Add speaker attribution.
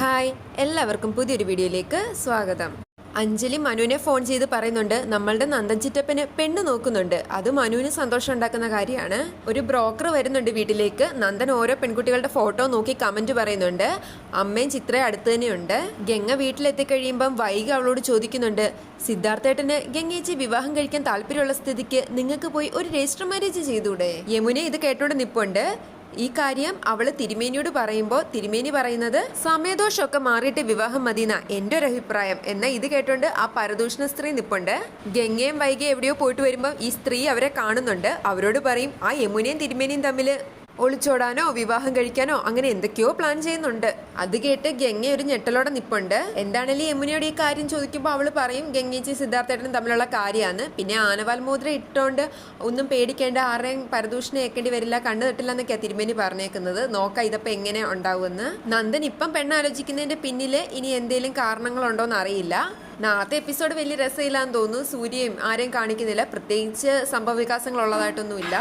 Speaker 1: Hi എല്ലാവർക്കും പുതിയൊരു വീഡിയോയിലേക്ക് സ്വാഗതം. അഞ്ജലി മനുവിനെ ഫോൺ ചെയ്ത് പറയുന്നുണ്ട് നമ്മളുടെ നന്ദൻ ചിറ്റപ്പന് പെണ്ണ് നോക്കുന്നുണ്ട്. അത് മനുവിന് സന്തോഷം ഉണ്ടാക്കുന്ന കാര്യമാണ്. ഒരു ബ്രോക്കർ വരുന്നുണ്ട് വീട്ടിലേക്ക്. നന്ദൻ ഓരോ പെൺകുട്ടികളുടെ ഫോട്ടോ നോക്കി കമന്റ് പറയുന്നുണ്ട് അമ്മയും ചിത്രയും അടുത്ത് തന്നെയുണ്ട്. ഗംഗ വീട്ടിലെത്തിക്കഴിയുമ്പം വൈകി അവളോട് ചോദിക്കുന്നുണ്ട് സിദ്ധാർത്ഥേട്ടന് ഗംഗേച്ചി വിവാഹം കഴിക്കാൻ താല്പര്യമുള്ള സ്ഥിതിക്ക് നിങ്ങൾക്ക് പോയി ഒരു രജിസ്റ്റർ മാരേജ് ചെയ്തൂടെ? യമുന ഇത് കേട്ടോണ്ട് നിപ്പുണ്ട് ഈ കാര്യം അവൾ തിരുമേനിയോട് പറയുമ്പോൾ തിരുമേനി പറയുന്നത് സമയദോഷമൊക്കെ മാറിയിട്ട് വിവാഹം മതിന എന്റെ ഒരു അഭിപ്രായം. എന്നാൽ ഇത് കേട്ടോണ്ട് ആ പരദൂഷണ സ്ത്രീ നിപ്പുണ്ട്. ഗംഗയും വൈകി എവിടെയോ പോയിട്ട് വരുമ്പോൾ ഈ സ്ത്രീ അവരെ കാണുന്നുണ്ട്. അവരോട് പറയും ആ യമുനയും തിരുമേനിയും തമ്മിൽ ഒളിച്ചോടാനോ വിവാഹം കഴിക്കാനോ അങ്ങനെ എന്തൊക്കെയോ പ്ലാൻ ചെയ്യുന്നുണ്ട്. അത് കേട്ട് ഗംഗ ഒരു ഞെട്ടലോടെ നിപ്പുണ്ട്. എന്താണെങ്കിൽ യമുനയോട് ഈ കാര്യം ചോദിക്കുമ്പോൾ അവൾ പറയും ഗംഗേച്ചി സിദ്ധാർത്ഥേട്ടനും തമ്മിലുള്ള കാര്യമാണ് പിന്നെ ആനവാൽ മോതിരം ഇട്ടോണ്ട് ഒന്നും പേടിക്കേണ്ട ആരെയും പരദൂഷണം ഏക്കേണ്ടി വരില്ല കണ്ണു തട്ടില്ല എന്നൊക്കെയാണ് തിരുമേനി പറഞ്ഞേക്കുന്നത്. നോക്കാം ഇതപ്പോൾ എങ്ങനെ ഉണ്ടാവുമെന്ന് നന്ദൻ ഇപ്പം പെണ്ണാലോചിക്കുന്നതിന്റെ പിന്നിൽ ഇനി എന്തെങ്കിലും കാരണങ്ങളുണ്ടോന്ന് അറിയില്ല. നാളത്തെ എപ്പിസോഡ് വലിയ രസമില്ലാന്ന് തോന്നുന്നു. സൂര്യയും ആരെയും കാണിക്കുന്നില്ല. പ്രത്യേകിച്ച് സംഭവ വികാസങ്ങൾ ഉള്ളതായിട്ടൊന്നുമില്ല